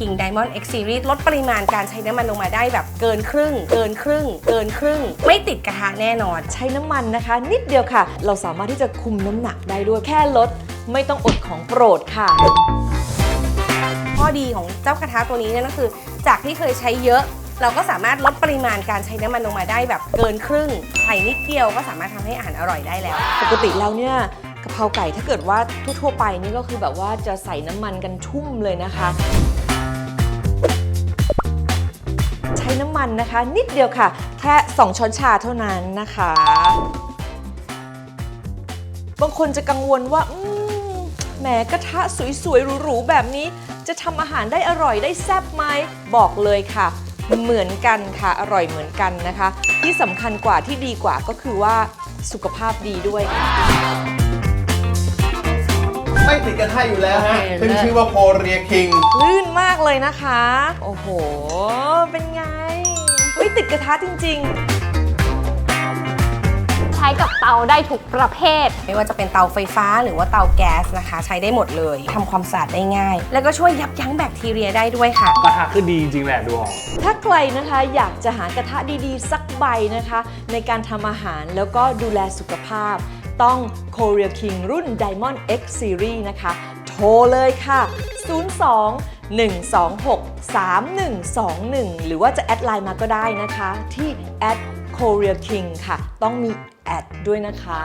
King Diamond X Series ลดปริมาณการใช้น้ำมันลงมาได้แบบเกินครึ่ง เกินครึ่ง เกินครึ่ง ไม่ติดกระทะแน่นอน ใช้น้ำมันนะคะ นิดเดียวค่ะ เราสามารถที่จะคุมน้ำหนักได้ด้วยแค่ลด ไม่ต้องอดของโปรดค่ะ ข้อดีของเจ้ากระทะตัวนี้เนี่ยก็คือ จากที่เคยใช้เยอะเราก็สามารถลดปริมาณการใช้น้ำมันลงมาได้แบบเกินครึ่ง ใส่นิดเดียวก็สามารถทำให้อาหารอร่อยได้แล้ว ปกติแล้วเนี่ย กะเพราไก่ถ้าเกิดว่าทั่วๆไปนี่ก็คือแบบว่าจะใส่น้ำมันกันชุ่มเลยนะคะ ใช้น้ำมันนะคะ นิดเดียวค่ะ แค่ 2 ช้อนชาเท่านั้นนะคะ บางคนจะกังวลว่าแหมกระทะสวยๆหรูๆแบบนี้ จะทำอาหารได้อร่อยได้แซ่บไหมบอกเลยค่ะ เหมือนกันค่ะอร่อยเหมือนกันนะคะ ที่สำคัญกว่าที่ดีกว่าก็คือว่าสุขภาพดีด้วยค่ะ ไม่ติดกระทะอยู่แล้วฮะโอเค ขึ้นชื่อว่าโพเรียคิง ลื่นมากเลยนะคะ โอ้โห เป็นไงเฮ้ยติดกระทะจริง ใช้กับเตาได้ทุกประเภท ไม่ว่าจะเป็นเตาไฟฟ้าหรือว่าเตาแก๊สนะคะ ใช้ได้หมดเลยทำความสะอาดได้ง่าย แล้วก็ช่วยยับยั้งแบคทีเรียได้ด้วยค่ะกระทะคือดีจริงๆแหละดูออก ๆ ถ้าใครนะคะอยากจะหากระทะดีๆ สักใบนะคะ ในการทำอาหารแล้วก็ดูแลสุขภาพ ต้อง Korea King รุ่น Diamond X Series นะคะ โทรเลยค่ะ 02 126 3121 หรือว่าจะแอดไลน์มาก็ได้นะคะ ที่แอด Korea King ค่ะ ต้องมีแอดด้วยนะคะ